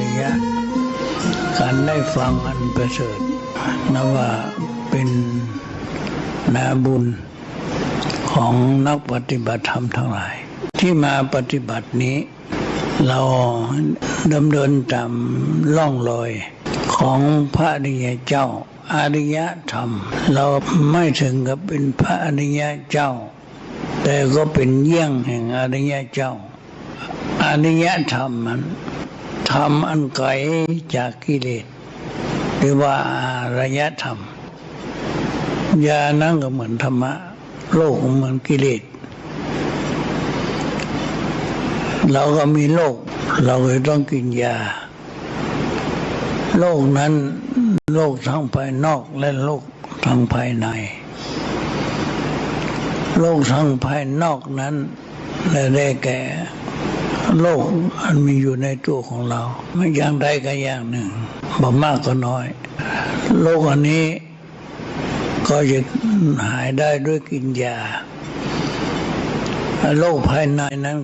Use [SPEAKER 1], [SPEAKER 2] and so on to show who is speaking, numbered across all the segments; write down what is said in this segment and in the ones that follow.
[SPEAKER 1] ริยะ การได้ฟังอันประเสริฐนับว่าเป็นนาบุญของนักปฏิบัติธรรมทั้งหลาย ที่มาปฏิบัตินี้ เราดำเนินตามล่องรอยของพระอริยเจ้าอริยธรรม เราไม่ถึงกับเป็นพระอริยเจ้า แต่ก็เป็นเยี่ยงแห่งอริยเจ้าอริยธรรมมัน รรมอันไกลจากกิเลสหรือว่าอารยธรรมยานั่งก็เหมือนธรรมะ โลกเหมือนกิเลสเราก็มีโรคเราก็ต้องกินยาโรคนั้นโรคทั้งภายนอกและโรคทั้งภายในโรคทั้งภายนอกนั้นและได้แก่ โรคอันมีอยู่ในตัวของเราไม่อย่างใดก็อย่างหนึ่งบ่มากก็น้อยโรคอันนี้ก็จะหายได้ด้วยกินยาโรคภายในนั้น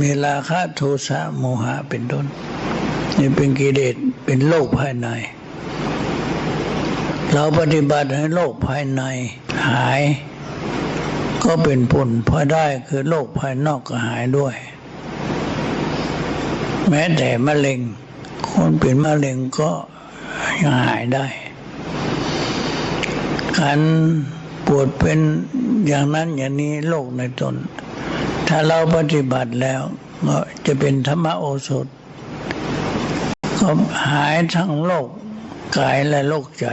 [SPEAKER 1] มีราคะโทสะโมหะเป็นต้นนี่เป็นกิเลสเป็นโรคภายใน เราปฏิบัติให้โรคภายในหาย ก็เป็นผลพอได้คือโรคภายนอกก็หายด้วย แม้แต่มะเร็ง คนเป็นมะเร็งก็ยังหายได้การปวดเป็นอย่างนั้นอย่างนี้โรคในตน ถ้าเราปฏิบัติแล้วก็จะเป็นธรรมโอสถ ก็หายทั้งโรคกายและโรคใจ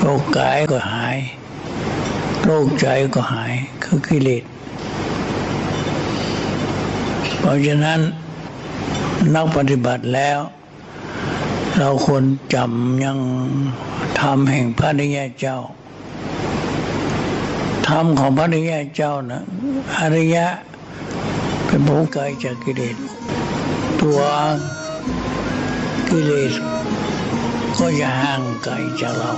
[SPEAKER 1] โรคกายก็หายโรคใจก็หายคือกิเลสเพราะฉะนั้น นักปฏิบัติแล้ว เราควรจำยังธรรมแห่งพระนิยเจ้าธรรมของพระนิยเจ้านะอริยะเป็นผู้ไกลจากกิเลสตัวกิเลสก็จะห่างไกลจากเรา